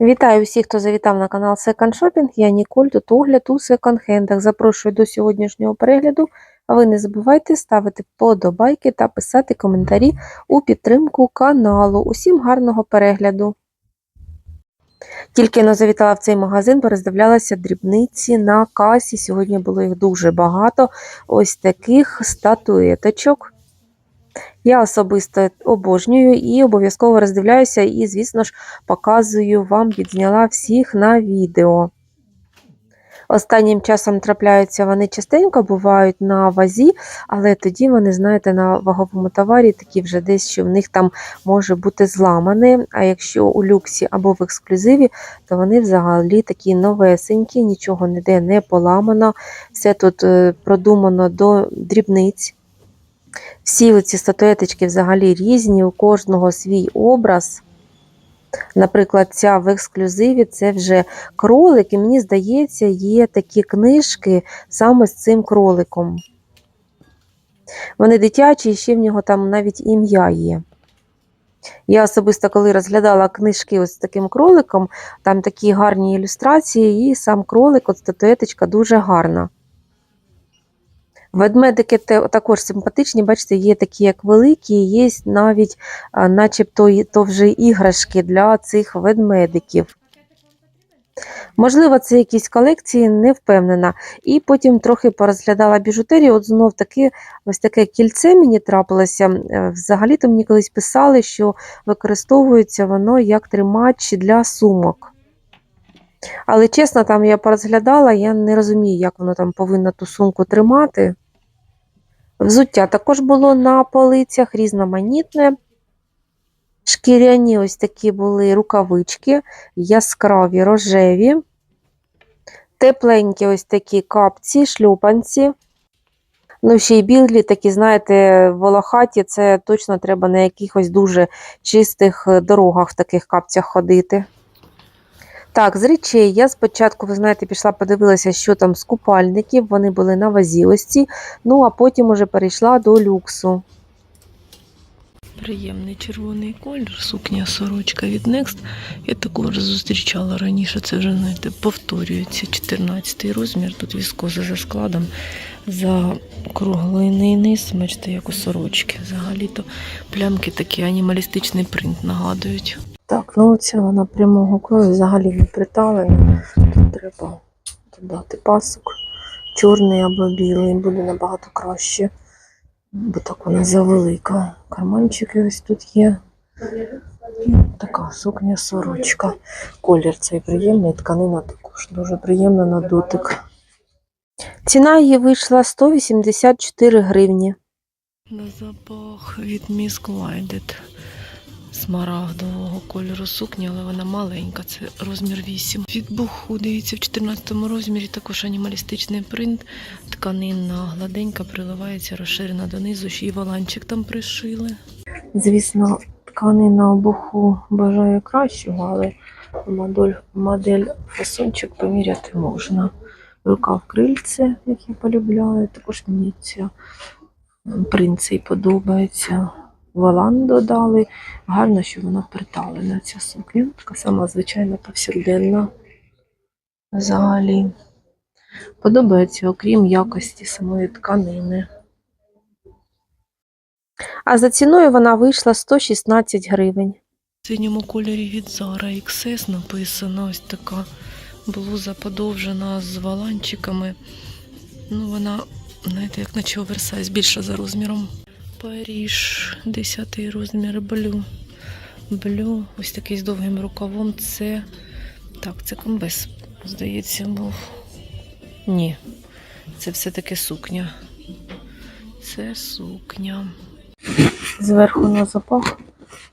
Вітаю всіх, хто завітав на канал Second Shopping. Я Ніколь, тут огляд у секонд-хендах. Запрошую до сьогоднішнього перегляду. А ви не забувайте ставити вподобайки та писати коментарі у підтримку каналу. Усім гарного перегляду! Тільки но завітала в цей магазин, пороздивлялася дрібниці на касі. Сьогодні було їх дуже багато. Ось таких статуеточок. Я особисто обожнюю і обов'язково роздивляюся, і, звісно ж, показую вам, відзняла всіх на відео. Останнім часом трапляються вони частенько, бувають на вазі, але тоді вони, знаєте, на ваговому товарі такі вже десь, що в них там може бути зламане. А якщо у люксі або в ексклюзиві, то вони взагалі такі новесенькі, нічого ніде не поламано, все тут е, продумано до дрібниць. Всі оці статуеточки взагалі різні, у кожного свій образ. Наприклад, ця в ексклюзиві це вже кролик, і мені здається, є такі книжки саме з цим кроликом. Вони дитячі, і ще в нього там навіть ім'я є. Я особисто, коли розглядала книжки ось з таким кроликом, там такі гарні ілюстрації, і сам кролик, от статуеточка дуже гарна. Ведмедики також симпатичні, бачите, є такі, як великі, є навіть начебто то вже іграшки для цих ведмедиків. Можливо, це якісь колекції, не впевнена. І потім трохи порозглядала біжутерію. От знов таки, ось таке кільце мені трапилося. Е, Взагалі-то мені колись писали, що використовується воно як тримач для сумок. Але чесно, там я порозглядала, я не розумію, як воно там повинно ту сумку тримати. Взуття також було на полицях, різноманітне. Шкіряні ось такі були рукавички, яскраві, рожеві, тепленькі ось такі капці, шлюпанці. Ну, ще й білі, такі, знаєте, волохаті, це точно треба на якихось дуже чистих е, дорогах в таких капцях ходити. Так, з речей я спочатку, ви знаєте, пішла подивилася, що там з купальників, вони були на вазі ось ну а потім уже перейшла до люксу. Приємний червоний колір, сукня сорочка від Next. Я таку вже зустрічала раніше, це вже, знаєте, повторюється 14 розмір. Тут віскоза за складом, за закруглений низ, бачите, як у сорочки. Взагалі-то плямки такі анімалістичний принт нагадують. Так, ну оця вона прямого крою взагалі не приталена. Тут треба додати пасок. Чорний або білий буде набагато краще. Бо так вона завелика. Карманчики ось тут є. Така сукня сорочка. Колір цей приємний, тканина також дуже приємна на дотик. Ціна її вийшла 184 гривні. На запах від Miss Glided. Смарагдового кольору сукня, але вона маленька, це розмір 8. Від буху, в 14 розмірі також анімалістичний принт. Тканина гладенька, приливається, розширена донизу, ще й воланчик там пришили. Звісно, тканина обуху бажає кращого, але модель, модель фасончик поміряти можна. Рука в крильце, як я полюбляю, також мені ця принт цей подобається. Волан додали. Гарно, що вона приталена, ця сукня. Така сама звичайна повсякденна. Взагалі. Подобається, окрім якості самої тканини. А за ціною вона вийшла 116 гривень. В синьому кольорі від Zara XS написано ось така блуза подовжена з валанчиками. Ну, вона, знаєте, як наче оверсайз, більша за розміром. Паріж, 10 розмір, блю. Блю, ось такий з довгим рукавом. Це. Так, це комбез, здається, був. Ні, це все-таки сукня. Це сукня. Зверху на запах.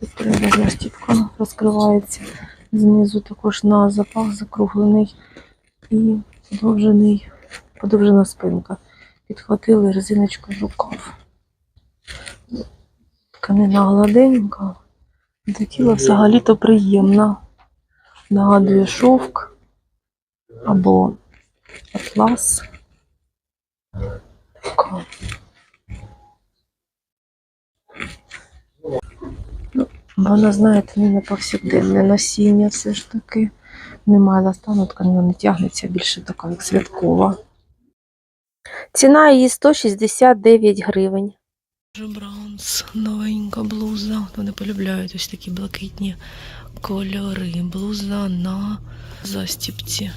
Тут треба застіпка розкривається. Знизу також на запах закруглений і подовжений, подовжена спинка. Підхватили резиночку в рукав. Тканина гладенька. До тіла взагалі-то приємна. Нагадує шовк або атлас. Така. Воно, знаєте, не на повсякденне носіння все ж таки. Немає ластану, тканина не тягнеться, більше така як святкова. Ціна її 169 гривень. Браунс, новенька блуза. Вони полюбляють ось такі блакитні кольори. Блуза на застіпці.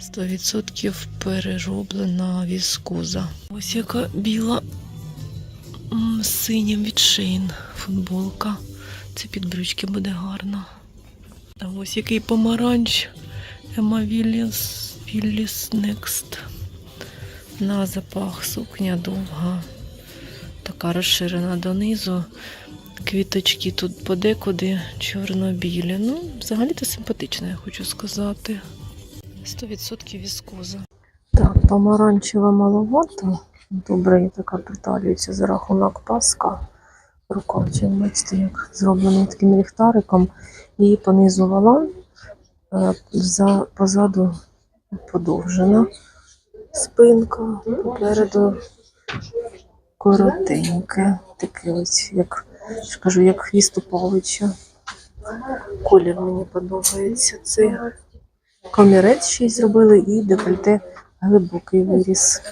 100% перероблена віскоза. Ось яка біла синім від Шейн футболка. Це під брючки буде гарно. А ось який помаранч. Ема Вілліс, Вілліс Next. На запах сукня довга, така розширена донизу. Квіточки тут подекуди чорно-білі. Ну, взагалі-то симпатична, я хочу сказати. 100% віскоза. Так, помаранчева маловато. Добре, така приталюється за рахунок паска. Рукавчик, бачите, як зроблений таким ліхтариком. І понизу валан, е, позаду подовжена спинка, попереду коротеньке. Таке ось, як ж кажу, як хвіст у Павловича. Колір мені подобається. Це комірець ще й зробили і декольте глибокий виріс.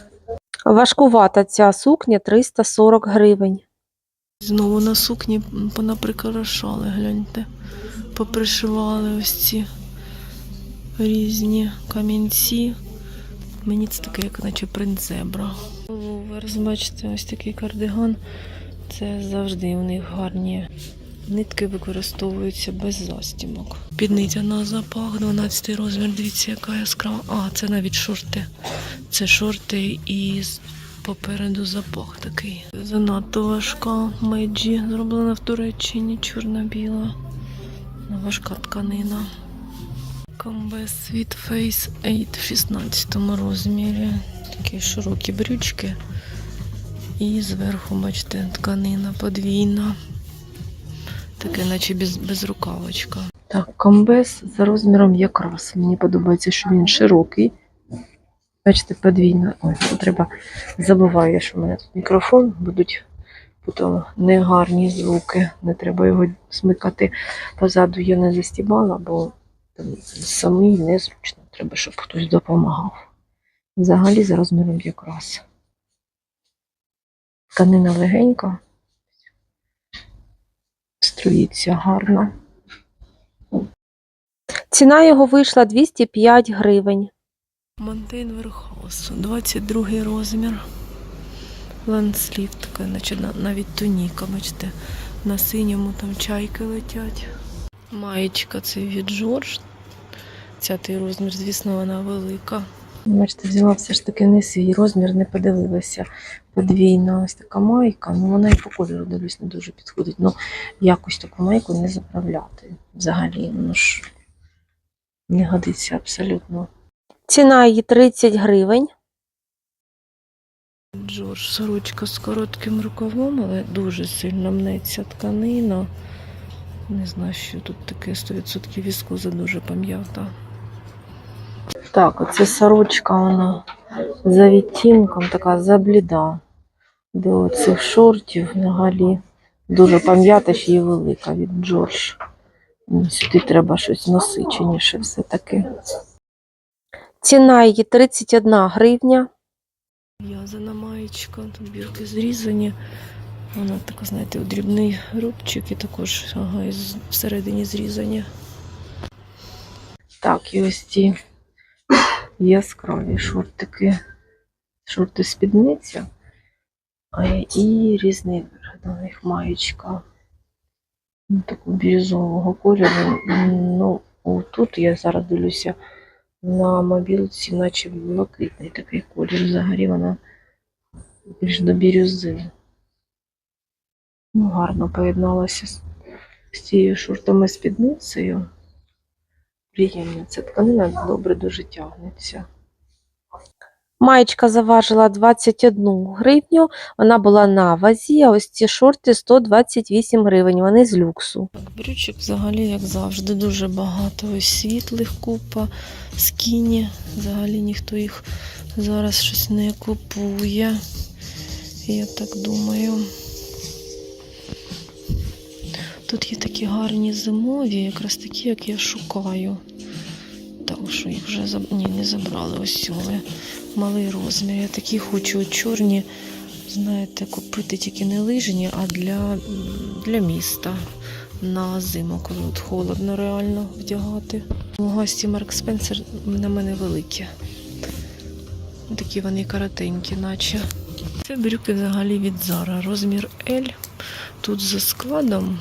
Важкувата ця сукня 340 гривень. Знову на сукні понаприкрашали, гляньте. Попришивали ось ці різні камінці. Мені це таке, як наче принцебра. Верс, бачите, ось такий кардиган. Це завжди у них гарні нитки використовуються без застібок. Підниця на запах, 12 розмір. Дивіться, яка яскрава. А, це навіть шорти. Це шорти і попереду запах такий. Занадто важка меджі, зроблена в Туреччині, чорно-біла. Важка тканина. Комбез Sweet Face 8 в 16 розмірі. Такі широкі брючки. І зверху, бачите, тканина подвійна. Таке, наче без, безрукавочка. Так, комбез за розміром якраз. Мені подобається, що він широкий. Бачите, подвійно. Ой, треба. Забуваю, що в мене тут мікрофон, будуть потім негарні звуки. Не треба його смикати. Позаду я не застібала, бо самий незручно. Треба, щоб хтось допомагав. Взагалі за розміром якраз. Тканина легенька. Струїться гарно. Ціна його вийшла 205 гривень. Монтейн Верхаус, 22 розмір. Ланслів така, наче навіть туніка, бачите, на синьому там чайки летять. Маєчка це від Джордж. Цятий розмір, звісно, вона велика. Бачите, взяла все ж таки не свій розмір, не подивилася. Подвійна ось така майка. Ну вона і по кольору дивлюсь, не дуже підходить. Ну, якось таку майку не заправляти. Взагалі, ну ж не годиться абсолютно. Ціна її 30 гривень. Джордж, сорочка з коротким рукавом, але дуже сильно мнеться тканина. Не знаю, що тут таке 100% віскоза дуже пам'ята. Так, оце сорочка, вона за відтінком така забліда. До цих шортів взагалі дуже пам'ята ще й велика від Джордж. Ну, Сюди треба щось насиченіше все-таки. Ціна її 31 гривня. В'язана маєчка, тут бірки зрізані. Вона така, знаєте, дрібний рубчик і також ага, і всередині зрізані. Так, і ось ці яскраві шортики. Шорти спідниця. І різний вигляд у них маєчка. Ну, такого бірюзового кольору. Ну, тут я зараз дивлюся на мобілці, наче блакитний такий колір. Взагалі вона більш до бірюзи. Ну, гарно поєдналася з, з цією шортами спідницею. Приємна ця тканина добре дуже тягнеться. Маєчка заважила 21 гривню, вона була на вазі, а ось ці шорти 128 гривень, вони з люксу. Брючок взагалі, як завжди, дуже багато. Ось світлих купа, скіні. Взагалі ніхто їх зараз щось не купує. я так думаю. Тут є такі гарні зимові, якраз такі, як я шукаю. Так, що їх вже заб... Ні, не забрали. Ось цього. Малий розмір. Я такі хочу чорні, знаєте, купити тільки не лижні, а для, для міста на зиму, коли от холодно реально вдягати. У гості Марк Спенсер на мене великі. Такі вони коротенькі, наче. Це брюки взагалі від Zara. Розмір L. Тут за складом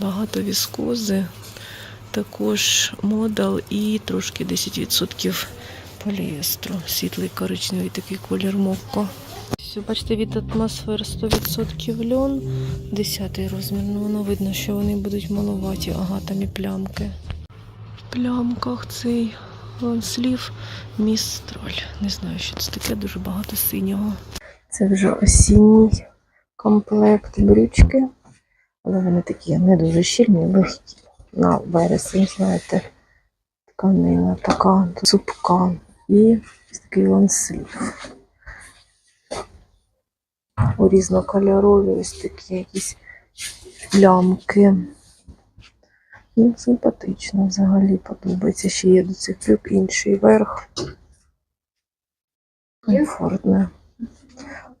багато віскози, також модал і трошки 10% поліестру. Світлий коричневий такий колір мокко. Все, бачите, від атмосфери 100% льон, 10 розмір. Ну, воно видно, що вони будуть малуваті, ага, там і плямки. В плямках цей лонслів містраль. Не знаю, що це таке, дуже багато синього. Це вже осінній комплект брючки. Але вони такі не дуже щільні, легкі. На вересень, знаєте, тканина така цупка. І такий лонслів. У різнокольорові ось такі якісь плямки. Ну, симпатично взагалі подобається. Ще є до цих брюк інший верх. Комфортне.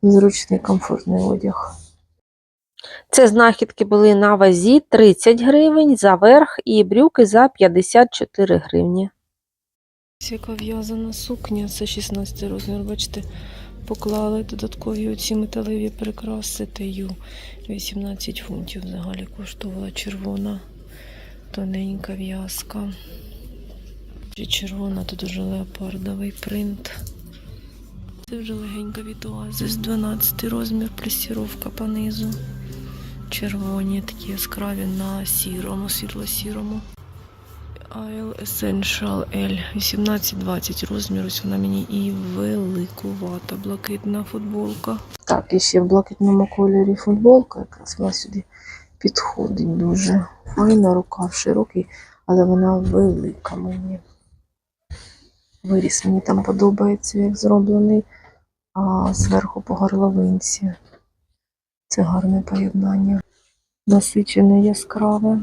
Зручний комфортний одяг. Це знахідки були на вазі 30 гривень за верх і брюки за 54 гривні. Ось Яка в'язана сукня, це 16 розмір, бачите, поклали додаткові оці металеві прикраси таю. 18 фунтів взагалі коштувала червона, тоненька в'язка. Червона, тут уже леопардовий принт. Це вже легенька від Оазис, 12 розмір, плюсіровка по низу. Червоні такі яскраві на сірому, світло-сірому. Isle Essential L 18-20 розмір. Ось вона мені і великувата, блакитна футболка. Так, і ще в блакитному кольорі футболка, якраз вона сюди підходить дуже. Файна, рукав широкий, але вона велика мені. Виріс мені там подобається, як зроблений, а зверху по горловинці. Це гарне поєднання. Насичене яскраве.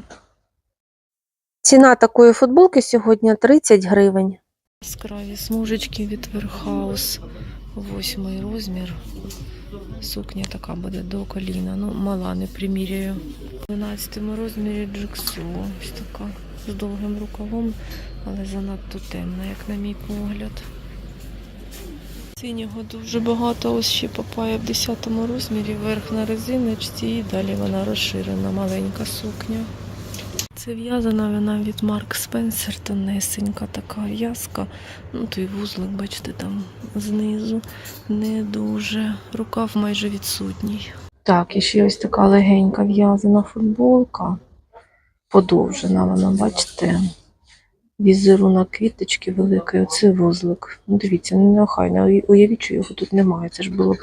Ціна такої футболки сьогодні 30 гривень. Яскраві смужечки від Верхаус. Восьмий розмір. Сукня така буде до коліна. Ну, мала, не приміряю. В 12 розмірі джиксу. Ось така з довгим рукавом, але занадто темна, як на мій погляд. Синього дуже багато. Ось ще папає в 10 розмірі, верх на резиночці, і далі вона розширена, маленька сукня. Це в'язана вона від Марк Спенсер, тонесенька така в'язка. Ну, той вузлик, бачите, там знизу не дуже. Рукав майже відсутній. Так, і ще ось така легенька в'язана футболка. Подовжена вона, бачите. Візерунок квіточки великий, оце вузлик. Ну, дивіться, не неохайно. Уявіть, що його тут немає. Це ж було б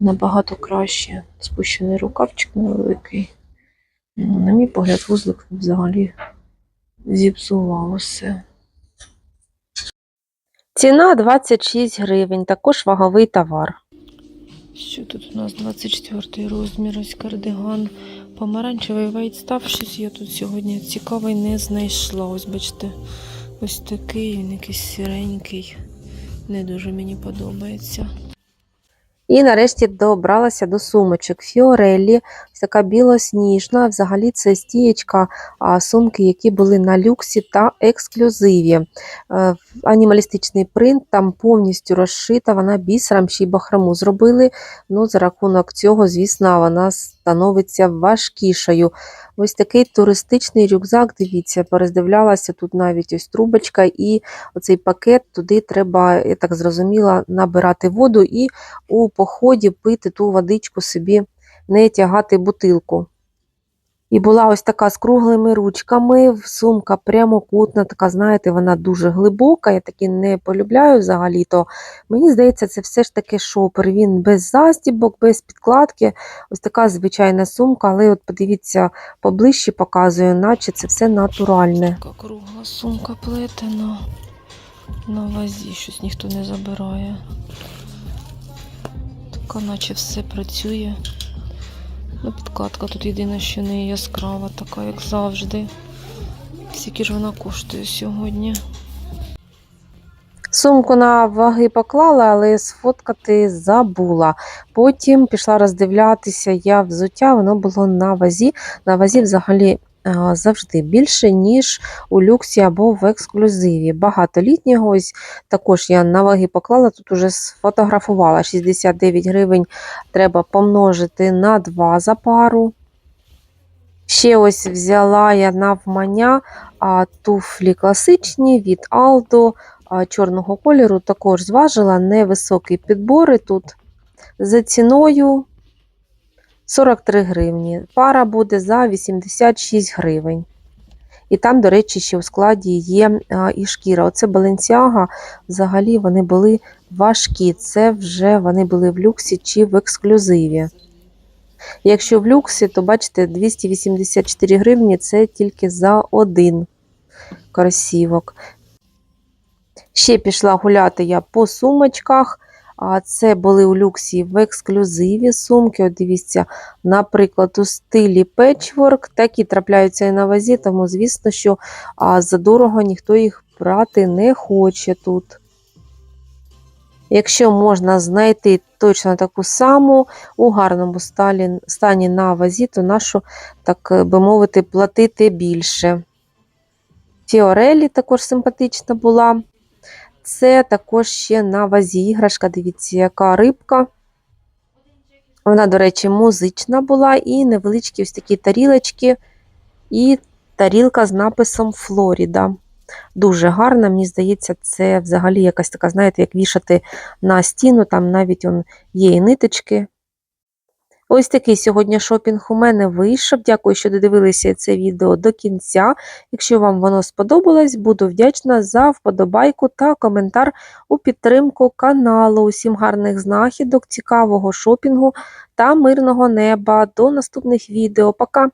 набагато краще. Спущений рукавчик невеликий. Ну, на мій погляд, вузлик взагалі зіпсував усе. Ціна 26 гривень, також ваговий товар. Що тут у нас 24 розмір, ось кардиган. Помаранчевий вайтстав. Щось я тут сьогодні цікавий не знайшла. Ось бачите, ось такий, він якийсь сіренький. Не дуже мені подобається. І нарешті добралася до сумочок Фіореллі, ось така білосніжна. Взагалі це стієчка сумки, які були на люксі та ексклюзиві. Е, Анімалістичний принт там повністю розшита, вона бісером ще й бахрому зробили. Ну, за рахунок цього, звісно, вона становиться важкішою. Ось такий туристичний рюкзак, дивіться, пороздивлялася тут навіть ось трубочка, і оцей пакет туди треба, я так зрозуміла, набирати воду і у поході пити ту водичку собі, не тягати бутилку. І була ось така з круглими ручками, сумка прямокутна, така, знаєте, вона дуже глибока, я такі не полюбляю взагалі-то. Мені здається, це все ж таки шопер. Він без застібок, без підкладки. Ось така звичайна сумка, але от подивіться, поближче показую, наче це все натуральне. Така кругла сумка плетена. На вазі щось ніхто не забирає. підкладка, наче все працює. Ну, підкладка тут єдине, що не яскрава, така, як завжди. Скільки ж вона коштує сьогодні? Сумку на ваги поклала, але сфоткати забула. Потім пішла роздивлятися я взуття, воно було на вазі. На вазі взагалі завжди більше, ніж у люксі або в ексклюзиві. Багатолітнього ось також я на ваги поклала, тут уже сфотографувала 69 гривень. Треба помножити на 2 за пару. Ще ось взяла я навмання туфлі класичні від Aldo чорного кольору також зважила невисокі підбори тут за ціною 43 гривні. Пара буде за 86 гривень. І там, до речі, ще у складі є і шкіра. Оце Balenciaga, взагалі вони були важкі. Це вже вони були в люксі чи в ексклюзиві. Якщо в люксі, то бачите, 284 гривні це тільки за один кросівок. Ще пішла гуляти я по сумочках. А це були у люксі в ексклюзиві сумки. От дивіться, наприклад, у стилі петчворк. Такі трапляються і на вазі, тому, звісно, що задорого ніхто їх брати не хоче тут. Якщо можна знайти точно таку саму у гарному стані на вазі, то нашу, так би мовити, платити більше. Фіорелі також симпатична була. Це також ще на вазі іграшка. Дивіться, яка рибка. Вона, до речі, музична була, і невеличкі ось такі тарілочки, і тарілка з написом Флоріда. Дуже гарна, мені здається, це взагалі якась така, знаєте, як вішати на стіну, там навіть є і ниточки. Ось такий сьогодні шопінг у мене вийшов. Дякую, що додивилися це відео до кінця. Якщо вам воно сподобалось, буду вдячна за вподобайку та коментар у підтримку каналу. Усім гарних знахідок, цікавого шопінгу та мирного неба. До наступних відео. Пока!